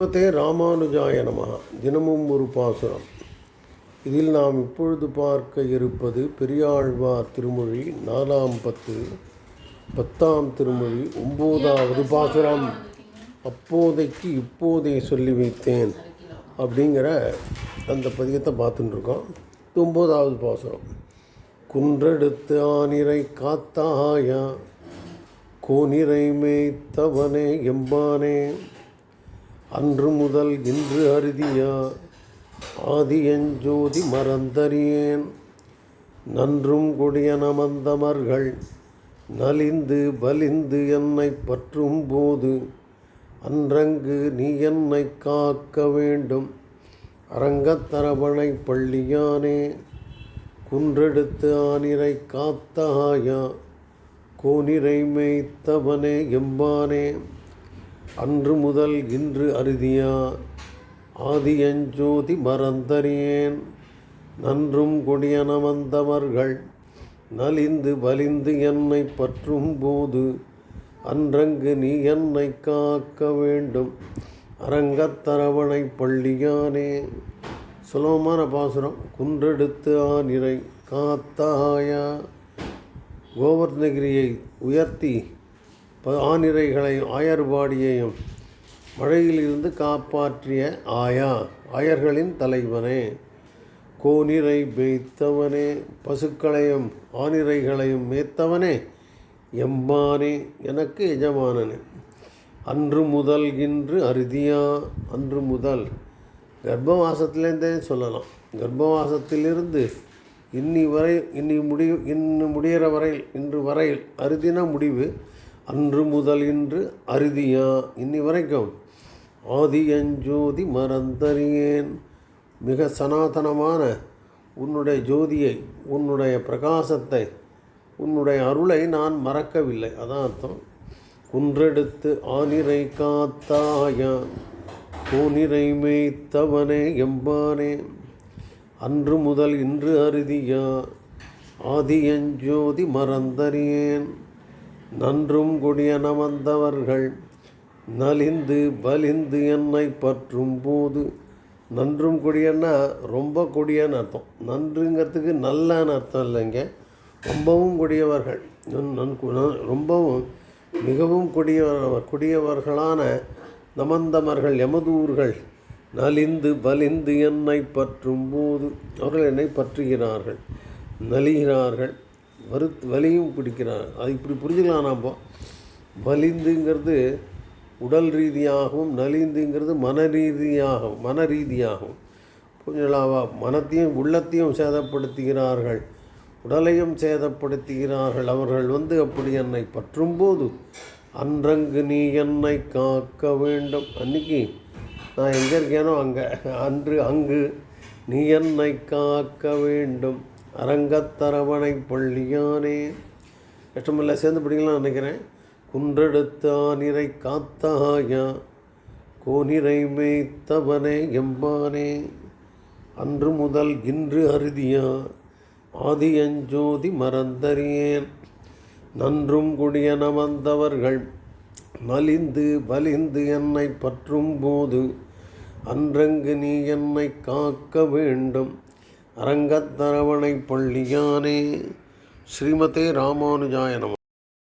ஸ்ரீமதே ராமானுஜாய நமகா தினமும் ஒரு பாசுரம். இதில் நாம் இப்பொழுது பார்க்க இருப்பது பெரியாழ்வார் திருமொழி நாலாம் பத்து பத்தாம் திருமொழி ஒம்போதாவது பாசுரம். அப்போதைக்கு இப்போதை சொல்லி வைத்தேன் அப்படிங்கிற அந்த பதியத்தை பார்த்துட்டுருக்கோம் இது ஒம்போதாவது பாசுரம். குன்றெடுத்து ஆனிரை காத்தாயா கோனிரை மேய்த்தவனே எம்பானே. அன்று முதல் இன்று அறுதியா ஆதியஞ்சோதி மறந்தறியேன். நன்றும் கொடிய நமந்தமர்கள் நலிந்து வலிந்து என்னை பற்றும் போது அன்றங்கு நீ என்னை காக்க வேண்டும். அரங்கத்தரவணை பள்ளியானே குன்றெடுத்து ஆனிரை காத்தாயா கோனிரை மேய்த்தவனே எம்பானே. அன்று முதல் இன்று அறுதியா ஆதியஞ்சோதி மறந்தறியேன். நன்றும் கொடியன வந்தவர்கள் நலிந்து வலிந்து என்னை பற்றும் போது அன்றங்கு நீ என்னை காக்க வேண்டும். அரங்கத்தரவணை பள்ளியானே. சுலபமான பாசுரம். குன்றெடுத்து ஆனிரை காத்தாயா. கோவர்தனகிரியை உயர்த்தி ஆனிரைகளையும் ஆயர்பாடியையும் மழையிலிருந்து காப்பாற்றிய ஆயா ஆயர்களின் தலைவனே. கோனிரை மேய்த்தவனே பசுக்களையும் ஆனிரைகளையும் மேய்த்தவனே எம்பானே எனக்கு எஜமானனே. அன்று முதல் இன்று அறுதியா அன்று முதல் கர்ப்பவாசத்திலேருந்தே சொல்லலாம். கர்ப்பவாசத்திலிருந்து இன்னி வரை இன்னி முடிவு இன்னும் முடிகிற வரையில் இன்று வரையில் அறுதினா முடிவு அன்று முதல் இன்று அறுதியா? இன்னி வரைக்கும் ஆதியஞ்சோதி மறந்தறியேன். மிக சனாதனமான உன்னுடைய ஜோதியை உன்னுடைய பிரகாசத்தை உன்னுடைய அருளை நான் மறக்கவில்லை. அதான் அர்த்தம். குன்றெடுத்து ஆனிரை காத்தாயா கோனிரை மேய்த்தவனே எம்பானே. அன்று முதல் இன்று அறுதியா? ஆதியஞ்சோதி மறந்தறியேன். நன்றும் குடியனமர்ந்தவர்கள் நலிந்து வலிந்து என்னை பற்றும் போது நன்றும் கொடியன்னா ரொம்ப கொடியன்னு அர்த்தம். நன்றுங்கிறதுக்கு நல்லன்னு அர்த்தம் இல்லைங்க. ரொம்பவும் கொடியவர்கள். நன்- ரொம்பவும் மிகவும் கொடியவர் கொடியவர்களான நமந்தமர்கள் எமதூர்கள் நலிந்து வலிந்து என்னை பற்றும் போது அவர்கள் என்னை பற்றுகிறார்கள் நலிகிறார்கள். வரு வலியும் பிடிக்கிறான். அது இப்படி புரிஞ்சுக்கலாம் நாம் வலிந்துங்கிறது உடல் ரீதியாகவும் நலிந்துங்கிறது மன ரீதியாகவும் மன ரீதியாகவும். புரிஞ்சலாவா மனத்தையும் உள்ளத்தையும் சேதப்படுத்துகிறார்கள். உடலையும் சேதப்படுத்துகிறார்கள். அவர்கள் வந்து அப்படி என்னை பற்றும்போது அன்றங்கு நீ என்னை காக்க வேண்டும். அன்னைக்கு நான் எங்கே இருக்கேனோ அங்கே அன்று அங்கு நீ என்னை காக்க வேண்டும். அரங்கத்தரவணை பள்ளியானே. கஷ்டமில்லை சேர்ந்து படிக்கலாம் நினைக்கிறேன். குன்றெடுத்த ஆனிரை காத்தாயா? கோனிரை மேய்த்தவனே எம்பானே. அன்று முதல் இன்று அறுதியா ஆதியஞ்சோதி மறந்தறியேன். நன்றும் கொடியன வந்தவர்கள் நலிந்து வலிந்து என்னை பற்றும் போது அன்றங்கு நீ என்னை காக்க வேண்டும். அரங்கத்தரவணை பள்ளியானே. ஸ்ரீமதே ராமானுஜாய நம.